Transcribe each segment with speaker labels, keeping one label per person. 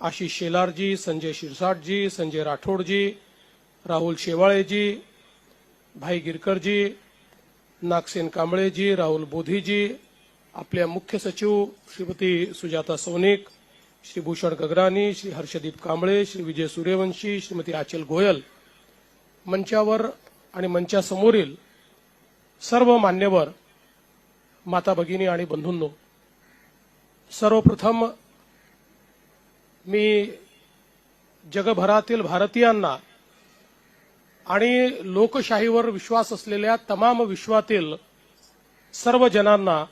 Speaker 1: आशिष शेलारजी संजय शिरसाटजी संजय राठोडजी राहुल शेवाळेजी भाई गिरकरजी नागसेन कांबळेजी राहुल बोधीजी आपल्या मुख्य सचिव श्रीमती सुजाता सोनिक श्री भूषण गगरानी श्री हर्षदीप कांबळे श्री विजय सूर्यवंशी श्रीमती आचल गोयल. मंचावर आणि मंचासमोरील सर्व मान्यवर माता भगिनी आणि बंधूंनो सर्वप्रथम मी जगभरातील भारतीयांना आणि लोकशाहीवर विश्वास असलेल्या तमाम विश्वातील सर्व जनांना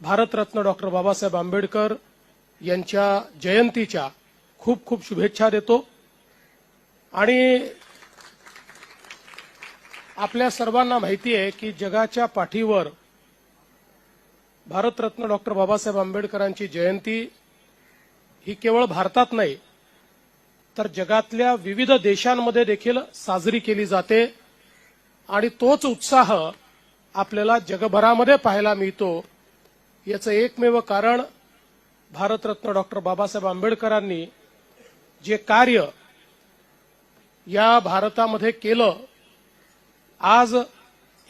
Speaker 1: भारतरत्न डॉक्टर बाबासाहेब आंबेडकर यांच्या जयंतीच्या खूप खूप शुभेच्छा देतो. आणि आपल्या सर्वांना माहिती आहे की जगाच्या पाठीवर भारतरत्न डॉक्टर बाबासाहेब आंबेडकरांची जयंती ही केवळ भारतात नाही तर जगातल्या विविध देशांमध्ये देखील साजरी केली जाते आणि तोच उत्साह आपल्याला जगभरामध्ये पाहायला मिळतो. याचं एकमेव कारण भारतरत्न डॉक्टर बाबासाहेब आंबेडकरांनी जे कार्य या भारतामध्ये केलं आज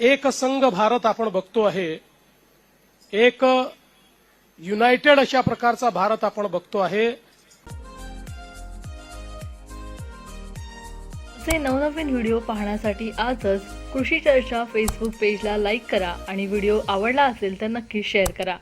Speaker 1: एक संघ भारत आपण बघतो आहे. एक युनायटेड अशा प्रकारचा भारत आपण बघतो आहे.
Speaker 2: असे नवनवीन व्हिडिओ पाहण्यासाठी आजच कृषी चर्चा फेसबुक पेजला लाईक करा आणि व्हिडिओ आवडला असेल तर नक्की शेअर करा.